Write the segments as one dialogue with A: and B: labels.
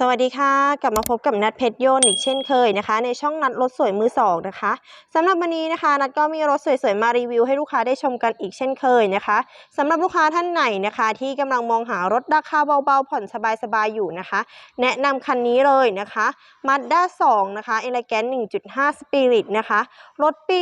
A: สวัสดีค่ะ กลับมาพบกับนัดเพชรโยนอีกเช่นเคยนะคะ ในช่องนัดรถสวยมือสองนะคะสำหรับวันนี้นะคะ นัดก็มีรถสวยๆมารีวิวให้ลูกค้าได้ชมกันอีกเช่นเคยนะคะสำหรับลูกค้าท่านไหนนะคะ ที่กำลังมองหารถราคาเบาๆผ่อนสบายๆอยู่นะคะ แนะนำคันนี้เลยนะคะ Mazda 2นะคะ Elegant 1.5 Spirit นะคะรถปี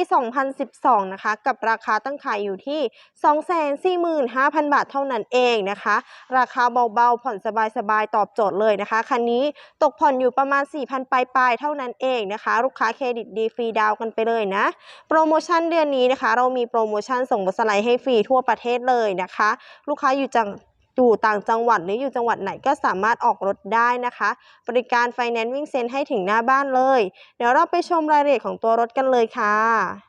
A: 2012 นะคะ กับราคาตั้งขายอยู่ที่ 245,000 บาทเท่านั้นเองนะคะ ราคาเบาๆผ่อนสบายๆตอบโจทย์เลยนะคะคันนี้ตกผ่อนอยู่ประมาณ 4,000ปลายๆเท่านั้นเองนะคะ ลูกค้าเครดิตดีฟรีดาวกันไปเลยนะ โปรโมชั่นเดือนนี้นะคะ เรามีโปรโมชั่นส่งรถสไลด์ให้ฟรีทั่วประเทศเลยนะคะ ลูกค้าอยู่จังอยู่ต่างจังหวัดหรืออยู่จังหวัดไหนก็สามารถออกรถได้นะคะ บริการไฟแนนซ์วิ่งเซ็นให้ถึงหน้าบ้านเลย เดี๋ยวเราไปชมรายละเอียดของตัวรถกันเลยค่ะ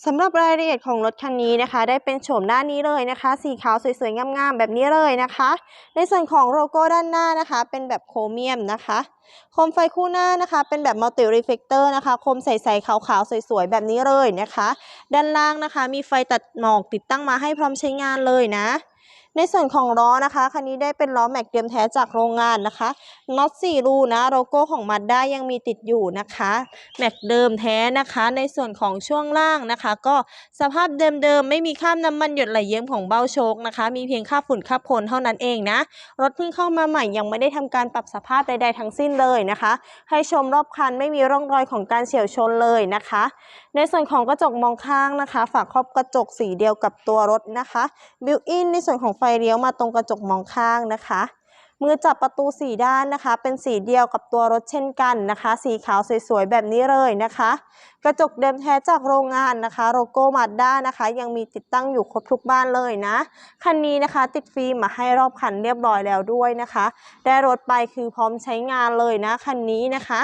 A: สำหรับรายละเอียดของรถคันนี้นะคะ ได้เป็นโฉมหน้านี้เลยนะคะ สีขาวสวยๆงามๆแบบนี้เลยนะคะ ในส่วนของโลโก้ด้านหน้านะคะ เป็นแบบโครเมียมนะคะโคมไฟคู่หน้านะคะ เป็นแบบมัลติรีเฟกเตอร์นะคะโคมใสๆขาวๆสวยๆแบบนี้เลยนะคะ ด้านล่างนะคะ มีไฟตัดหมอกติดตั้งมาให้พร้อมใช้งานเลยนะ ในส่วนของล้อนะคะคันนี้ได้เป็นล้อแม็กเดิมแท้จากโรงงานนะคะน็อต4รูนะโลโก้ของมัดด้ายังมีติดอยู่นะคะแม็กเดิมแท้นะคะ ในส่วนของช่วงล่างนะคะ ก็สภาพเดิมๆไม่มีคราบน้ำมันหยดไหลเยิ้มของเบ้าโชคนะคะ มีเพียงคราฝุ่นคราบโคลเท่านั้นเองนะรถเพิ่งเข้ามาใหม่ยังไม่ได้ทำการปรับสภาพใดๆทั้งสิ้นเลยนะคะ ให้ชมรอบคันไม่มีร่องรอยของการเฉียวชนเลยนะคะ ในส่วนของกระจกมองข้างนะคะ ฝาครอบกระจกสีเดียวกับตัวรถนะคะบิวอินในส่วนของไฟเลี้ยวมาตรงกระจกมองข้างนะคะ มือจับประตูสีด้านนะคะ เป็นสีเดียวกับตัวรถเช่นกันนะคะ สีขาวสวยๆแบบนี้เลยนะคะ กระจกเดิมแท้จากโรงงานนะคะโลโก้มาด้านะคะ ยังมีติดตั้งอยู่ครบทุกบ้านเลยนะคันนี้นะคะ ติดฟิล์มมาให้รอบคันเรียบร้อยแล้วด้วยนะคะ ได้รถไปคือพร้อมใช้งานเลยนะคันนี้นะคะ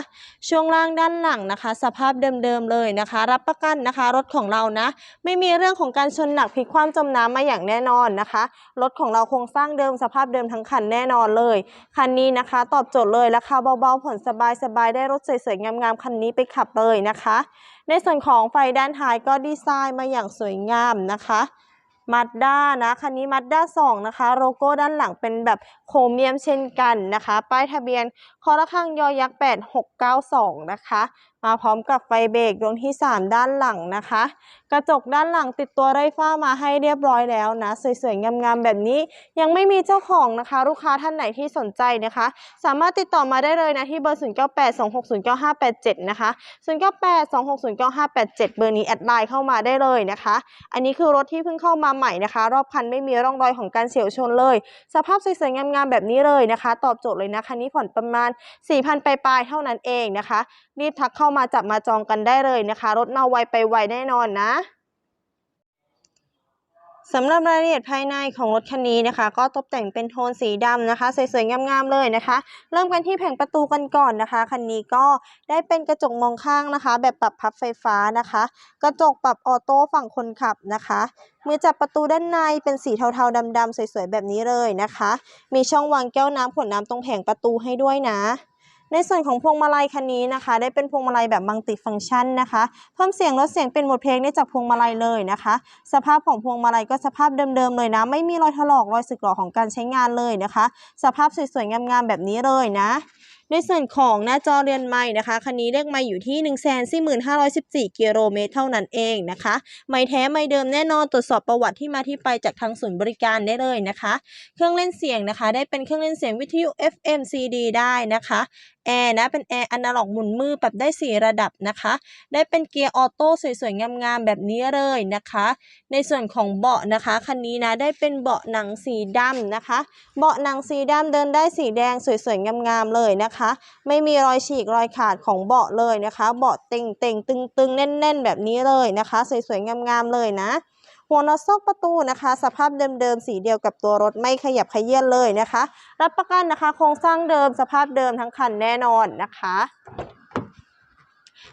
A: ช่วงล่างด้านหลังนะคะ สภาพเดิมๆเลยนะคะ รับประกันนะคะ รถของเรานะ ไม่มีเรื่องของการชนหนักพลิกคว่ำจมน้ำมาอย่างแน่นอนนะคะรถของเราโครงสร้างเดิมสภาพเดิมทั้งคันแน่นอนเลยคันนี้นะคะ ตอบโจทย์เลยราคาเบาๆผ่อนสบายๆ ได้รถสวยๆ งามๆ คันนี้ไปขับเลยนะคะ ในส่วนของไฟด้านท้ายก็ดีไซน์มาอย่างสวยงามนะคะมาดด้านะคันนี้มาดด้า2นะคะโลโก้ด้านหลังเป็นแบบโครเมียมเช่นกันนะคะ ป้ายทะเบียนคอระฆังยอยักษ์8692นะคะมาพร้อมกับไฟเบรกดวงที่ 3 ด้านหลังนะคะ กระจกด้านหลังติดตัวไรฟ้ามาให้เรียบร้อยแล้วนะ สวยๆ งามๆ แบบนี้ยังไม่มีเจ้าของนะคะ ลูกค้าท่านไหนที่สนใจนะคะ สามารถติดต่อมาได้เลยนะ ที่เบอร์ 0982609587 นะคะ 0982609587 เบอร์นี้แอดไลน์เข้ามาได้เลยนะคะ อันนี้คือรถที่เพิ่งเข้ามาใหม่นะคะ รอบคันไม่มีร่องรอยของการเฉียวชนเลย สภาพสวยๆ งามๆ แบบนี้เลยนะคะ ตอบโจทย์เลยนะคันนี้ผ่อนประมาณ 4,000 ปลายๆ เท่านั้นเองนะคะ รีบทักเข้ามาจับมาจองกันได้เลยนะคะ รถเนาไวไปไวแน่นอนนะสำหรับรายละเอียดภายในของรถคันนี้นะคะ ก็ตกแต่งเป็นโทนสีดำนะคะสวยๆงามๆเลยนะคะ เริ่มกันที่แผงประตูกันก่อนนะคะคันนี้ก็ได้เป็นกระจกมองข้างนะคะ แบบปรับพับไฟฟ้านะคะ กระจกปรับออโต้ฝั่งคนขับนะคะ มือจับประตูด้านในเป็นสีเทาๆดำๆสวยๆแบบนี้เลยนะคะ มีช่องวางแก้วน้ำขวดน้ำตรงแผงประตูให้ด้วยนะ ในส่วนของพวงมาลัยคันนี้นะคะ ได้เป็นพวงมาลัยแบบมัลติฟังก์ชันนะคะ เพิ่มเสียงลดเสียงเป็นบทเพลงได้จากพวงมาลัยเลยนะคะ สภาพของพวงมาลัยก็สภาพเดิมๆเลยนะ ไม่มีรอยถลอกรอยสึกหรอของการใช้งานเลยนะคะ สภาพสวยๆงามๆแบบนี้เลยนะ ในส่วนของหน้าจอเรือนไม้นะคะคันนี้เลขไม้อยู่ที่ 14514กิโลเมตรเท่านั้นเองนะคะไม้แท้ไม้เดิมแน่นอนตรวจสอบประวัติที่มาที่ไปจากทางศูนย์บริการได้เลยนะคะ เครื่องเล่นเสียงนะคะ ได้เป็นเครื่องเล่นเสียงวิทยุ FM CD ได้นะคะแอร์นะเป็นแอร์อนาล็อกหมุนมือปรับได้ 4 ระดับนะคะ ได้เป็นเกียร์ออโต้สวยๆ งามๆ แบบนี้เลยนะคะ ในส่วนของเบาะนะคะคันนี้นะได้เป็นเบาะหนังสีดำนะคะ เบาะหนังสีดำเดินได้สีแดงสวยๆ งามๆ เลยนะคะไม่มีรอยฉีกรอยขาดของเบาะเลยนะคะ เบาะเต่งๆตึงๆแน่น ๆ แบบนี้เลยนะคะ สวยๆงามๆเลยนะหัวน็อตซอกประตูนะคะ สภาพเดิมๆสีเดียวกับตัวรถไม่ขยับขยื่นเลยนะคะ รับประกันนะคะ โครงสร้างเดิมสภาพเดิมทั้งคันแน่นอนนะคะ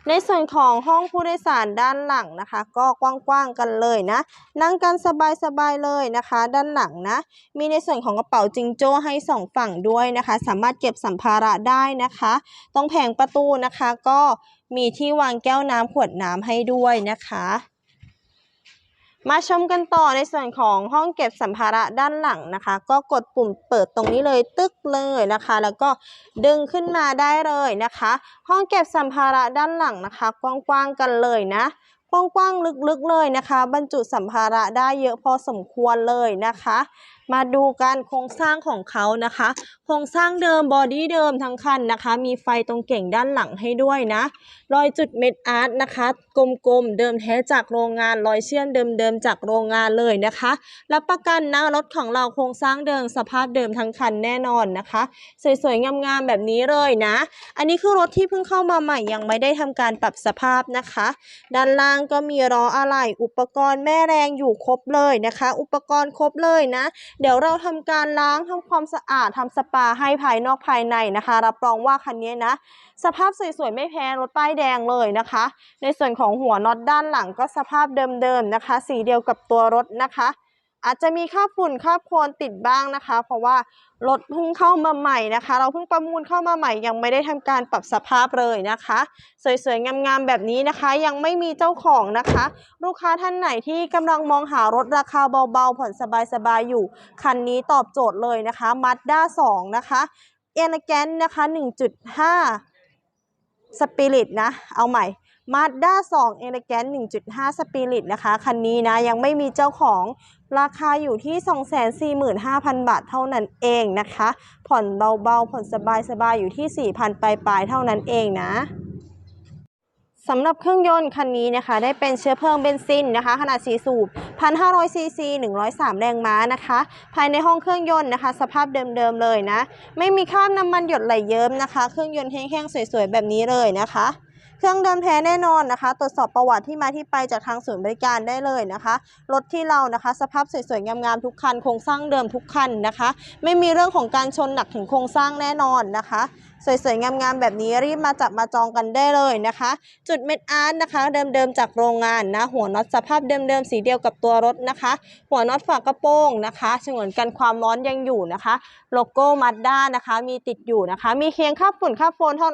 A: ในส่วนของห้องผู้โดยสารด้านหลังนะคะ ก็กว้างๆกันเลยนะ นั่งกันสบายๆเลยนะคะ ด้านหลังนะ มีในส่วนของกระเป๋าจิงโจ้ให้สองฝั่งด้วยนะคะ สามารถเก็บสัมภาระได้นะคะ ตรงแผงประตูนะคะ ก็มีที่วางแก้วน้ำขวดน้ำให้ด้วยนะคะ มาชมกันต่อในส่วนของห้องเก็บสัมภาระด้านหลังนะคะ ก็กดปุ่มเปิดตรงนี้เลยตึกเลยนะคะ แล้วก็ดึงขึ้นมาได้เลยนะคะ ห้องเก็บสัมภาระด้านหลังนะคะ กว้างๆกันเลยนะกว้างๆลึกๆเลยนะคะ บรรจุสัมภาระได้เยอะพอสมควรเลยนะคะ มาดูกันโครงสร้างของเขานะคะ โครงสร้างเดิมบอดี้เดิมทั้งคันนะคะ มีไฟตรงเก่งด้านหลังให้ด้วยนะ รอยจุดเม็ดอาร์ตนะคะ กลมๆ เดิมแท้จากโรงงาน รอยเชื่อมเดิมๆ จากโรงงานเลยนะคะ รับประกันนะรถของเราโครงสร้างเดิมสภาพเดิมทั้งคันแน่นอนนะคะ สวยๆ งามๆ แบบนี้เลยนะ อันนี้คือรถที่เพิ่งเข้ามาใหม่ยังไม่ได้ทำการปรับสภาพนะคะ ด้านล่างก็มีล้ออะไหล่อุปกรณ์แม่แรงอยู่ครบเลยนะคะ อุปกรณ์ครบเลยนะเดี๋ยวเราทำการล้างทำความสะอาดทำสปาให้ภายนอกภายในนะคะ รับรองว่าคันนี้นะ สภาพสวยๆไม่แพ้รถป้ายแดงเลยนะคะ ในส่วนของหัวน็อตด้านหลังก็สภาพเดิมๆนะคะ สีเดียวกับตัวรถนะคะ อาจจะมีคราบฝุ่นคราบโคลนติดบ้างนะคะ เพราะว่ารถเพิ่งเข้ามาใหม่นะคะ เราเพิ่งประมูลเข้ามาใหม่ ยังไม่ได้ทำการปรับสภาพเลยนะคะ สวยๆงามๆแบบนี้นะคะ ยังไม่มีเจ้าของนะคะ ลูกค้าท่านไหนที่กำลังมองหารถราคาเบาๆ ผ่อนสบายๆอยู่ คันนี้ตอบโจทย์เลยนะคะ Mazda 2นะคะ e l e g a n t นะคะ 1.5 Spirit นะ เอาใหม่ Mazda 2 e l e g a n t 1.5 Spirit นะคะ คันนี้นะยังไม่มีเจ้าของราคาอยู่ที่ 245,000 บาทเท่านั้นเองนะคะ ผ่อนเบาๆ ผ่อนสบายๆ อยู่ที่ 4,000 ปลายๆ เท่านั้นเองนะสำหรับเครื่องยนต์คันนี้นะคะ ได้เป็นเชื้อเพลิงเบนซินนะคะ ขนาด 4 สูบ 1,500ซีซี103 แรงม้านะคะ ภายในห้องเครื่องยนต์นะคะ สภาพเดิมๆเลยนะ ไม่มีคราบน้ำมันหยดไหลเยิ้มนะคะ เครื่องยนต์แห้งๆ สวยๆ แบบนี้เลยนะคะ เครื่องเดิมแท้แน่นอนนะคะ ตรวจสอบประวัติที่มาที่ไปจากทางศูนย์บริการได้เลยนะคะ รถที่เรานะคะ สภาพสวยๆงามๆทุกคัน โครงสร้างเดิมทุกคันนะคะ ไม่มีเรื่องของการชนหนักถึงโครงสร้างแน่นอนนะคะ สวยๆงามๆแบบนี้รีบมาจับมาจองกันได้เลยนะคะ จุดเม็ดอาร์ตนะคะ เดิมๆจากโรงงานนะ หัวน็อตสภาพเดิมๆสีเดียวกับตัวรถนะคะ หัวน็อตฝากระโปรงนะคะฉงนกันความร้อนยังอยู่นะคะ โลโก้มาด้านะคะ มีติดอยู่นะคะ มีเพียงคราบฝุ่นคราบโคลนเท่า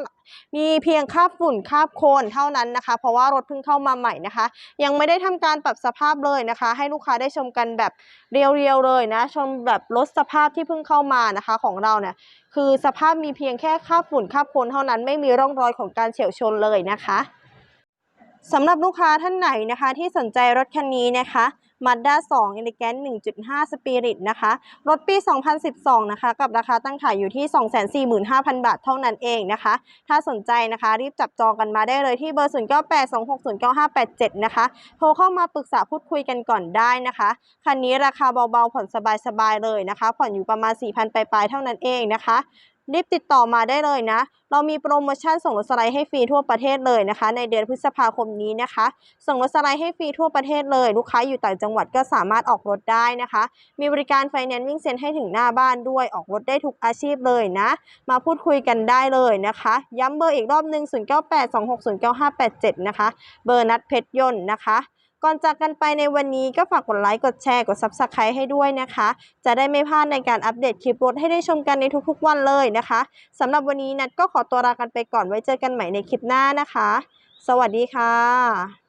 A: มีเพียงคราบฝุ่นคราบโคลนเท่านั้นนะคะ เพราะว่ารถเพิ่งเข้ามาใหม่นะคะ ยังไม่ได้ทำการปรับสภาพเลยนะคะ ให้ลูกค้าได้ชมกันแบบเรียวๆเลยนะ ชมแบบรถสภาพที่เพิ่งเข้ามานะคะของเราเนี่ยคือสภาพมีเพียงแค่คราบฝุ่นคราบโคลนเท่านั้นไม่มีร่องรอยของการเฉียวชนเลยนะคะสำหรับลูกค้าท่านไหนนะคะ ที่สนใจรถคันนี้นะคะ Mazda 2 Elegant 1.5 Spirit นะคะ รถปี 2012 นะคะ กับราคาตั้งขายอยู่ที่ 245,000 บาทเท่านั้นเองนะคะ ถ้าสนใจนะคะ รีบจับจองกันมาได้เลยที่เบอร์ 0982609587 นะคะ โทรเข้ามาปรึกษาพูดคุยกันก่อนได้นะคะ คันนี้ราคาเบาๆ ผ่อนสบายๆ เลยนะคะ ผ่อนอยู่ประมาณ 4,000ปลายๆ เท่านั้นเองนะคะ รีบติดต่อมาได้เลยนะ เรามีโปรโมชั่นส่งรถสไลด์ให้ฟรีทั่วประเทศเลยนะคะ ในเดือนพฤษภาคมนี้นะคะ ส่งรถสไลด์ให้ฟรีทั่วประเทศเลย ลูกค้าอยู่ต่างจังหวัดก็สามารถออกรถได้นะคะ มีบริการไฟแนนซ์วิ่งเซ็นให้ถึงหน้าบ้านด้วย ออกรถได้ทุกอาชีพเลยนะ มาพูดคุยกันได้เลยนะคะ ย้ำเบอร์อีกรอบหนึ่ง0982609587 นะคะ เบอร์นัดเพชรยนต์นะคะ ก่อนจากกันไปในวันนี้ก็ฝากกดไลค์ กดแชร์ กด Subscribe ให้ด้วยนะคะ จะได้ไม่พลาดในการอัปเดตคลิปรถให้ได้ชมกันในทุกๆวันเลยนะคะสำหรับวันนี้นัดก็ขอตัวลากันไปก่อนไว้เจอกันใหม่ในคลิปหน้านะคะ สวัสดีค่ะ